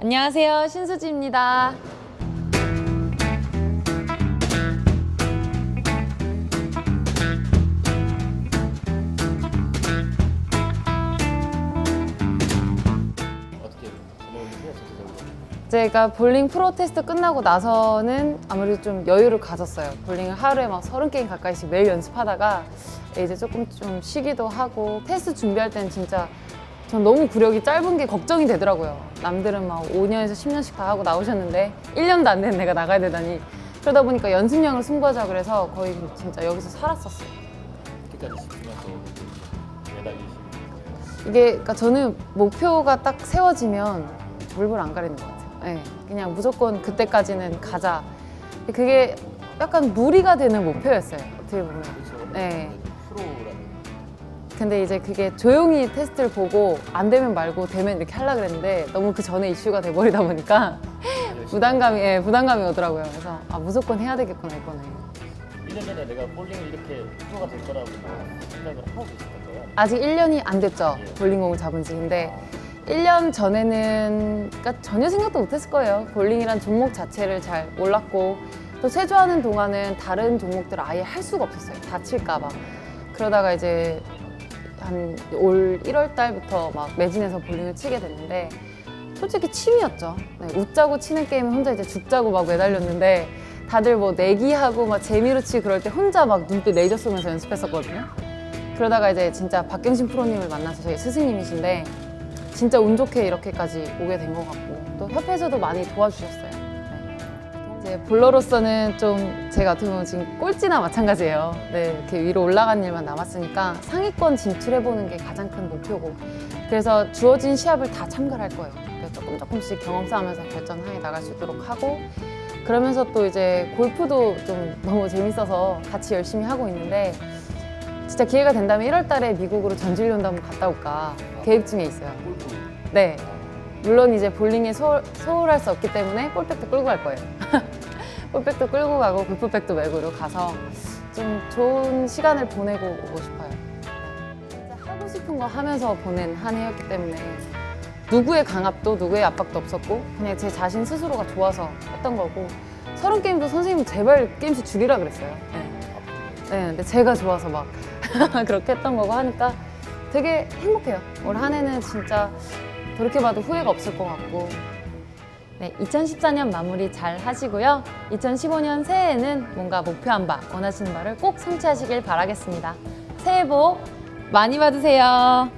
안녕하세요. 신수지입니다. 제가 볼링 프로 테스트 끝나고 나서는 아무래도 좀 여유를 가졌어요. 볼링을 하루에 막 서른 게임 가까이씩 매일 연습하다가 이제 조금 좀 쉬기도 하고 테스트 준비할 때는 진짜 전 너무 구력이 짧은 게 걱정이 되더라고요. 남들은 막 5년에서 10년씩 다 하고 나오셨는데 1년도 안 된 내가 나가야 되다니 그러다 보니까 연습량을 승부하자 그래서 거의 진짜 여기서 살았었어요. 매달리시는 이게 그러니까 저는 목표가 딱 세워지면 물불 안 가리는 것 같아요. 네, 그냥 무조건 그때까지는 가자. 그게 약간 무리가 되는 목표였어요. 어떻게 보면. 그렇죠. 네. 프로라는 근데 이제 그게 조용히 테스트를 보고 안 되면 말고 되면 이렇게 하려고 그랬는데 너무 그 전에 이슈가 돼버리다 보니까 부담감이 예, 부담감이 오더라고요. 그래서 아 무조건 해야 되겠구나 이거는. 1년 전에 내가 볼링을 이렇게 프로가 될 거라고 생각을 하고 거예요? 아직 1년이 안 됐죠. 예. 볼링공을 잡은 지. 근데 1년 전에는 그러니까 전혀 생각도 못했을 거예요. 볼링이란 종목 자체를 잘 몰랐고 또 체조하는 동안은 다른 종목들 아예 할 수가 없었어요. 다칠까 봐. 그러다가 이제 한 올 1월 달부터 막 매진해서 볼링을 치게 됐는데 솔직히 취미였죠. 네, 웃자고 치는 게임은 혼자 이제 죽자고 막 매달렸는데 다들 뭐 내기하고 막 재미로 치고 그럴 때 혼자 막 눈빛 레이저 쏘면서 연습했었거든요. 그러다가 이제 진짜 박경신 프로님을 만나서 저희 스승님이신데 진짜 운 좋게 이렇게까지 오게 된 것 같고 또 협회에서도 많이 도와주셨어요. 네. 볼러로서는 좀 제가 어떻게 보면 지금 꼴찌나 마찬가지예요. 네, 이렇게 위로 올라간 일만 남았으니까 상위권 진출해보는 게 가장 큰 목표고 그래서 주어진 시합을 다 참가를 할 거예요. 그래서 조금 조금씩 경험 쌓으면서 발전해 나갈 수 있도록 하고 그러면서 또 이제 골프도 좀 너무 재밌어서 같이 열심히 하고 있는데 진짜 기회가 된다면 1월 달에 미국으로 전지훈련도 한번 갔다 올까 계획 중에 있어요. 네. 물론 이제 볼링에 소홀, 소홀할 수 없기 때문에 볼백도 끌고 갈 거예요. 볼백도 끌고 가고 골프백도 메고 로 가서 좀 좋은 시간을 보내고 오고 싶어요. 진짜 하고 싶은 거 하면서 보낸 한 해였기 때문에 누구의 강압도 누구의 압박도 없었고 그냥 제 자신 스스로가 좋아서 했던 거고 서른 게임도 선생님 제발 게임수 줄이라 그랬어요. 네. 네, 근데 제가 좋아서 막 그렇게 했던 거고 하니까 되게 행복해요. 올 한 해는 진짜 돌이켜봐도 후회가 없을 것 같고. 네, 2014년 마무리 잘 하시고요. 2015년 새해에는 뭔가 목표한 바, 원하시는 바를 꼭 성취하시길 바라겠습니다. 새해 복 많이 받으세요.